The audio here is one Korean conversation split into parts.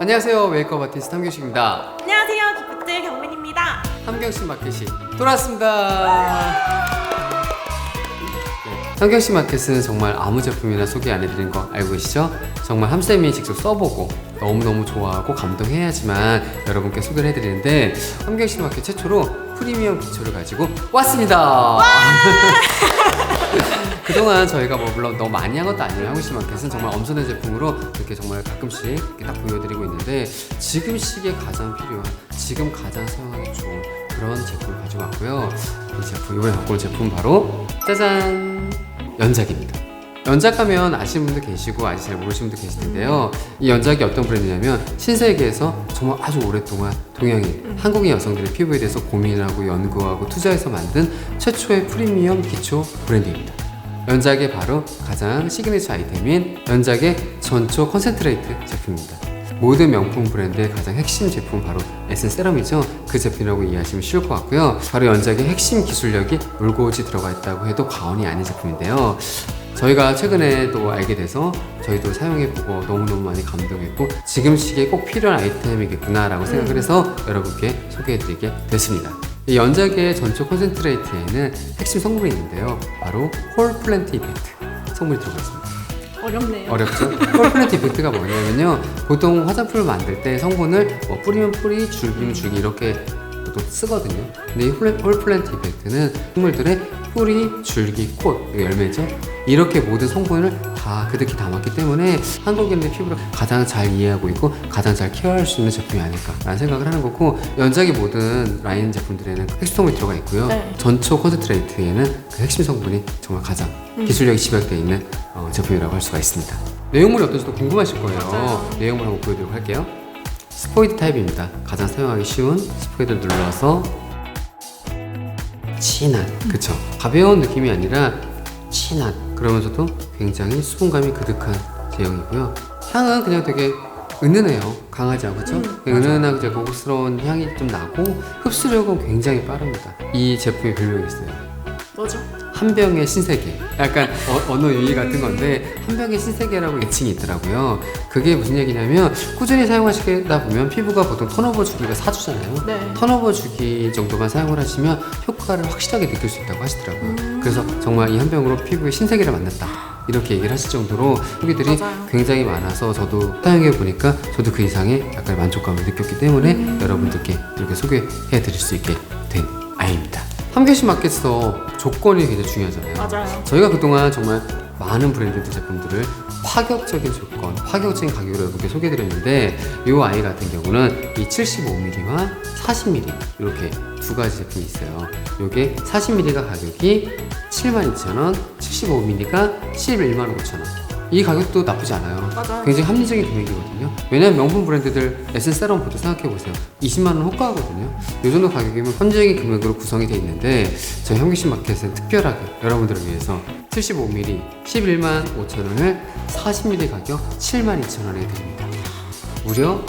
안녕하세요 웨이크업 아티스트 함경식입니다 안녕하세요. 기프트 경민입니다. 함경식 마켓이 돌아왔습니다 네, 함경식 마켓은 정말 아무 제품이나 소개 안 해드리는 거 알고 계시죠? 정말 함쌤이 직접 써보고 너무너무 좋아하고 감동해야지만 여러분께 소개를 해드리는데 함경식 마켓 최초로 프리미엄 기초를 가지고 왔습니다 그동안 저희가 뭐 물론 너무 많이 한 것도 아니에요. 한국식 마켓은 정말 엄청난 제품으로 이렇게 정말 가끔씩 이렇게 딱 보여드리고 있는데 지금 시기에 가장 필요한 지금 가장 사용하기 좋은 그런 제품을 가지고 왔고요. 이 제품 이번에 갖고 온 제품 바로 짜잔 연작입니다. 연작하면 아시는 분도 계시고 아직 잘 모르시는 분도 계실 텐데요. 이 연작이 어떤 브랜드냐면 신세계에서 정말 아주 오랫동안 동양인, 한국인 여성들의 피부에 대해서 고민하고 연구하고 투자해서 만든 최초의 프리미엄 기초 브랜드입니다. 연작의 바로 가장 시그니처 아이템인 연작의 전초 컨센트레이트 제품입니다. 모든 명품 브랜드의 가장 핵심 제품 바로 에센 세럼이죠. 그 제품이라고 이해하시면 쉬울 것 같고요. 바로 연작의 핵심 기술력이 물고지 들어가 있다고 해도 과언이 아닌 제품인데요. 저희가 최근에 또 알게 돼서 저희도 사용해보고 너무너무 많이 감동했고 지금 시기에 꼭 필요한 아이템이겠구나라고 생각을 해서 여러분께 소개해드리게 됐습니다. 이 연작의 전초 콘센트레이트에는 핵심 성분이 있는데요. 바로 홀 플랜트 이펙트 성분이 들어가 있습니다. 어렵네요. 어렵죠? 홀 플랜트 이펙트가 뭐냐면요. 보통 화장품을 만들 때 성분을 뭐 뿌리면 뿌리, 줄기면 줄기 이렇게 보통 쓰거든요. 근데 이 홀, 홀 플랜트 이펙트는 식물들의 뿌리, 줄기, 꽃, 열매죠. 이렇게 모든 성분을 다 그득히 담았기 때문에 한국인의 피부를 가장 잘 이해하고 있고 가장 잘 케어할 수 있는 제품이 아닐까라는 생각을 하는 거고 연작의 모든 라인 제품들에는 핵심 성분이 들어가 있고요. 네. 전초 콘센트레이트에는 그 핵심 성분이 정말 가장 기술력이 집약되어 있는 어, 제품이라고 할 수가 있습니다. 내용물이 어떤지도 궁금하실 거예요. 맞아요. 내용물 한번 보여드리도록 할게요. 스포이드 타입입니다. 가장 사용하기 쉬운 스포이드를 눌러서 진한, 그쵸? 가벼운 느낌이 아니라 진한 그러면서도 굉장히 수분감이 그득한 제형이고요. 향은 그냥 되게 은은해요. 강하지 않고 그쵸? 그냥 은은하고 고급스러운 향이 좀 나고 흡수력은 굉장히 빠릅니다. 이 제품의 별명이 있어요. 뭐죠? 한 병의 신세계. 약간 어, 언어 유희 같은 건데 한 병의 신세계라고 애칭이 있더라고요. 그게 무슨 얘기냐면 꾸준히 사용하시다 보면 피부가 보통 턴오버 주기가 4주잖아요. 네. 턴오버 주기 정도만 사용을 하시면 효과를 확실하게 느낄 수 있다고 하시더라고요. 그래서 정말 이 한 병으로 피부의 신세계를 만났다. 이렇게 얘기를 하실 정도로 후기들이 맞아요. 굉장히 많아서 저도 사용해 보니까 저도 그 이상의 약간 만족감을 느꼈기 때문에 여러분들께 이렇게 소개해 드릴 수 있게 된 아이입니다. 함께시 마켓에서 조건이 굉장히 중요하잖아요. 맞아요. 저희가 그동안 정말 많은 브랜드 제품들을 파격적인 조건, 파격적인 가격으로 여러분께 소개해드렸는데 이 아이 같은 경우는 이 75mm와 40mm 이렇게 두 가지 제품이 있어요. 이게 40mm가 가격이 72,000원, 75mm가 115,000원. 이 가격도 나쁘지 않아요. 맞아요. 굉장히 합리적인 금액이거든요. 왜냐면 명품 브랜드들 에센 세럼 보도 생각해 보세요. 20만 원 호가거든요. 이 정도 가격이면 합리적인 금액으로 구성이 되어 있는데 저희 현기신 마켓은 특별하게 여러분들을 위해서 75mm 11만 5천 원을 40mm 가격 7만 2천 원에 드립니다. 무려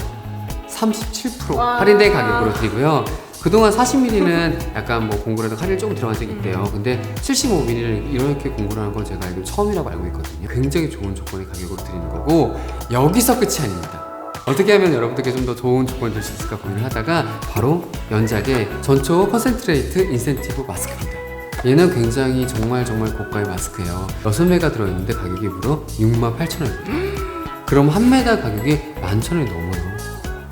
37% 와. 할인된 가격으로 드리고요. 그동안 40mm는 약간 뭐 공구라든가 할인 조금 들어간 적이 있대요. 근데 75mm는 이렇게 공구를 하는 건 제가 알기로 처음이라고 알고 있거든요. 굉장히 좋은 조건의 가격으로 드리는 거고 여기서 끝이 아닙니다. 어떻게 하면 여러분들께 좀 더 좋은 조건이 될 수 있을까 고민을 하다가 바로 연작의 전초 컨센트레이트 인센티브 마스크입니다. 얘는 굉장히 정말 정말 고가의 마스크예요. 6매가 들어있는데 가격이 무려 68,000원입니다. 그럼 한 매달 가격이 11,000원이 넘어요.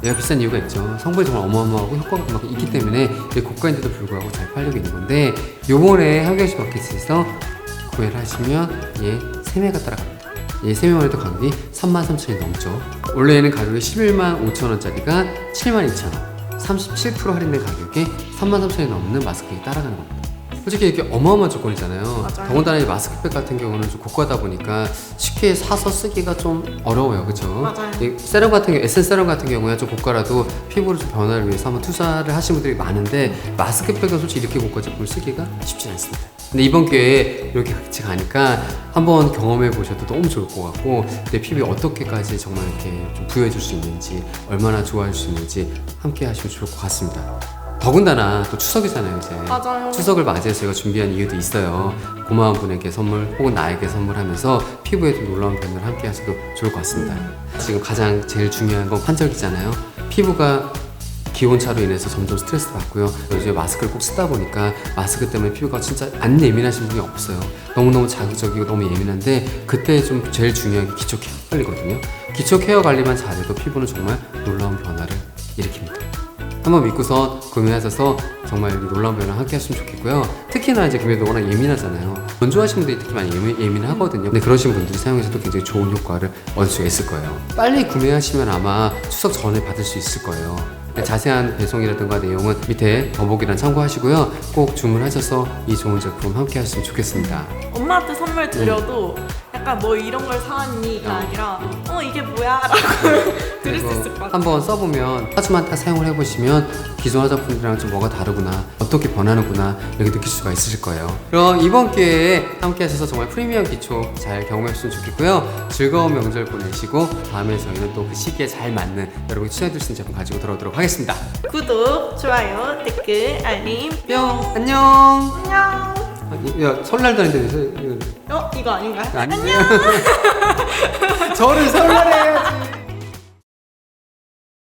얘가 비싼 이유가 있죠. 성분이 정말 어마어마하고 효과가 그만큼 있기 때문에 이게 고가인데도 불구하고 잘 팔리고 있는 건데 요번에 한경시 마켓에서 구매를 하시면 얘 3매가 따라갑니다. 얘 3매만 해도 가격이 33,000원이 넘죠. 원래 얘는 가격이 11만 5천원짜리가 7만 2천원 37% 할인된 가격에 33,000원이 넘는 마스크가 따라가는 겁니다. 솔직히 이렇게 어마어마한 조건이잖아요. 맞아요. 더군다나 이 마스크팩 같은 경우는 좀 고가다 보니까 쉽게 사서 쓰기가 좀 어려워요. 그렇죠? 맞아요. 이 세럼 같은 경우, 에센 세럼 같은 경우에 좀 고가라도 피부를 좀 변화를 위해서 한번 투자를 하시는 분들이 많은데 마스크팩은 솔직히 이렇게 고가 제품을 쓰기가 쉽지 않습니다. 근데 이번 기회에 이렇게 같이 가니까 한번 경험해 보셔도 너무 좋을 것 같고 내 피부에 어떻게까지 정말 이렇게 좀 부여해 줄 수 있는지 얼마나 좋아할 수 있는지 함께 하시면 좋을 것 같습니다. 더군다나 또 추석이잖아요 이제 맞아요. 추석을 맞이해서 저희가 준비한 이유도 있어요 고마운 분에게 선물 혹은 나에게 선물하면서 피부에 좀 놀라운 변화를 함께 하셔도 좋을 것 같습니다 지금 가장 제일 중요한 건 환절기잖아요 피부가 기온차로 인해서 점점 스트레스 받고요. 요즘 마스크를 꼭 쓰다 보니까 마스크 때문에 피부가 진짜 안 예민하신 분이 없어요. 너무너무 자극적이고 너무 예민한데 그때 좀 제일 중요한 게 기초 케어 관리거든요. 기초 케어 관리만 잘해도 피부는 정말 놀라운 변화를 일으킵니다. 한번 믿고서 구매하셔서 정말 이 놀라운 변화 함께 하시면 좋겠고요. 특히나 이제 금요일도 워낙 예민하잖아요. 건조하신 분들이 특히 많이 예민, 예민하거든요. 근데 그러신 분들이 사용해서도 굉장히 좋은 효과를 얻을 수 있을 거예요. 빨리 구매하시면 아마 추석 전에 받을 수 있을 거예요. 자세한 배송이라든가 내용은 밑에 더보기란 참고하시고요. 꼭 주문하셔서 이 좋은 제품 함께 하시면 좋겠습니다. 엄마한테 선물 드려도 약간 뭐 이런 걸 사왔니가 어. 아니라 어 이게 뭐야? 라고 들을 수 있을 것 같아요. 한번 써보면 하주만 딱 사용을 해보시면 기존 화장품이랑 좀 뭐가 다르구나 어떻게 변하는구나 이렇게 느낄 수가 있으실 거예요 그럼 이번 기회에 함께 하셔서 정말 프리미엄 기초 잘 경험했으면 좋겠고요 즐거운 명절 보내시고 다음에 저희는 또 그 시기에 잘 맞는 여러분이 추천해줄 수 있는 제품 가지고 돌아오도록 하겠습니다 구독, 좋아요, 댓글, 알림. 뿅 안녕 안녕. 아, 이- 야 설날도 아닌데 어 이거 아닌가요? 아니에요. 저를 설날에